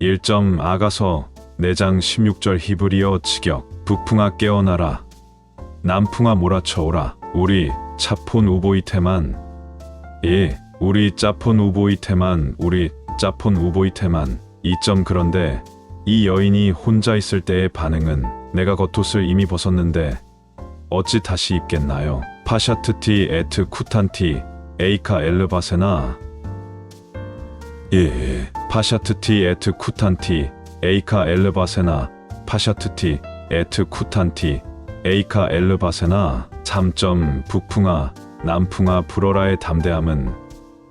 1점 아가서 내장 16절 히브리어 직역 북풍아 깨어나라. 남풍아 몰아쳐오라. 우리 차폰 우보이테만. 예 우리 짜폰 우보이테만 우리 짜폰 우보이테만. 2점 그런데 이 여인이 혼자 있을 때의 반응은 내가 겉옷을 이미 벗었는데 어찌 다시 입겠나요? 파샤트티 에트 쿠탄티 에이카 엘르바세나 예 파샤트티 에트 쿠탄티 에이카 엘르바세나 파샤트티 에트 쿠탄티 에이카 엘르바세나 3점 북풍아 남풍아 불어라의 담대함은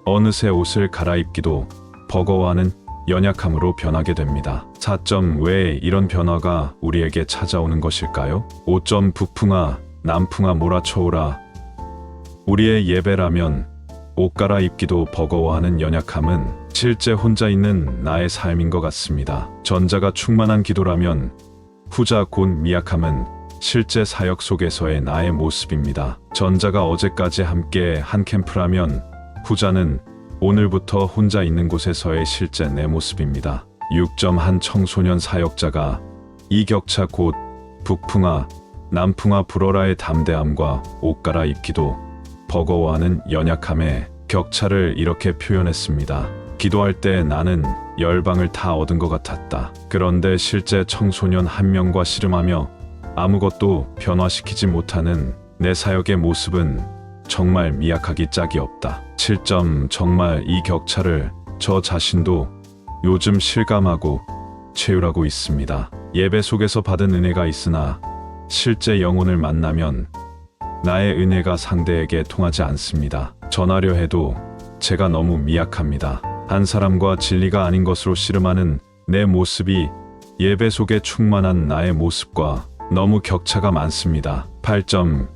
어느새 옷을 갈아입기도 버거워하는 연약함으로 변하게 됩니다. 4점 왜 이런 변화가 우리에게 찾아오는 것일까요? 5점 북풍아 남풍아 몰아쳐오라 우리의 예배라면 옷 갈아입기도 버거워하는 연약함은 실제 혼자 있는 나의 삶인 것 같습니다. 전자가 충만한 기도라면 후자 곧 미약함은 실제 사역 속에서의 나의 모습입니다. 전자가 어제까지 함께 한 캠프라면 후자는 오늘부터 혼자 있는 곳에서의 실제 내 모습입니다. 6점 한 청소년 사역자가 이 격차 곧 북풍아 남풍아 불어라의 담대함과 옷 갈아입기도 버거워하는 연약함의 격차를 이렇게 표현했습니다. 기도할 때 나는 열방을 다 얻은 것 같았다. 그런데 실제 청소년 한 명과 씨름하며 아무것도 변화시키지 못하는 내 사역의 모습은 정말 미약하기 짝이 없다. 7점 정말 이 격차를 저 자신도 요즘 실감하고 채울하고 있습니다. 예배 속에서 받은 은혜가 있으나 실제 영혼을 만나면 나의 은혜가 상대에게 통하지 않습니다. 전하려 해도 제가 너무 미약합니다. 한 사람과 진리가 아닌 것으로 씨름하는 내 모습이 예배 속에 충만한 나의 모습과 너무 격차가 많습니다. 8점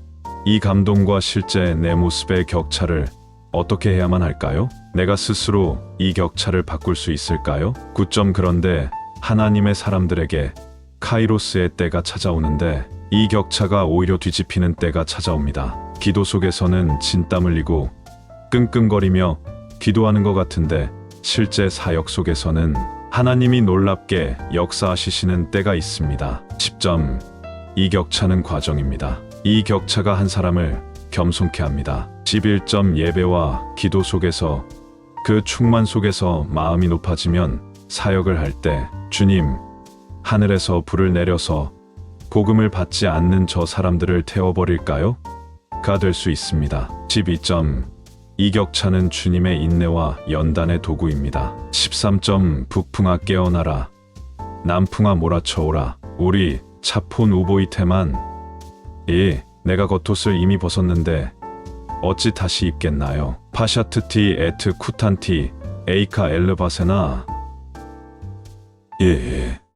이 감동과 실제 내 모습의 격차를 어떻게 해야만 할까요? 내가 스스로 이 격차를 바꿀 수 있을까요? 9점 그런데 하나님의 사람들에게 카이로스의 때가 찾아오는데 이 격차가 오히려 뒤집히는 때가 찾아옵니다. 기도 속에서는 진땀 흘리고 끙끙거리며 기도하는 것 같은데 실제 사역 속에서는 하나님이 놀랍게 역사하시는 때가 있습니다. 10점 이 격차는 과정입니다. 이 격차가 한 사람을 겸손케 합니다. 11점 예배와 기도 속에서 그 충만 속에서 마음이 높아지면 사역을 할 때 주님 하늘에서 불을 내려서 복음을 받지 않는 저 사람들을 태워버릴까요? 가 될 수 있습니다. 12점 이 격차는 주님의 인내와 연단의 도구입니다. 13점 북풍아 깨어나라. 남풍아 몰아쳐오라. 우리 차폰 우보이 테만. 예 내가 겉옷을 이미 벗었는데 어찌 다시 입겠나요? 파샤트티 에트 쿠탄티 에이카 엘르바세나. 예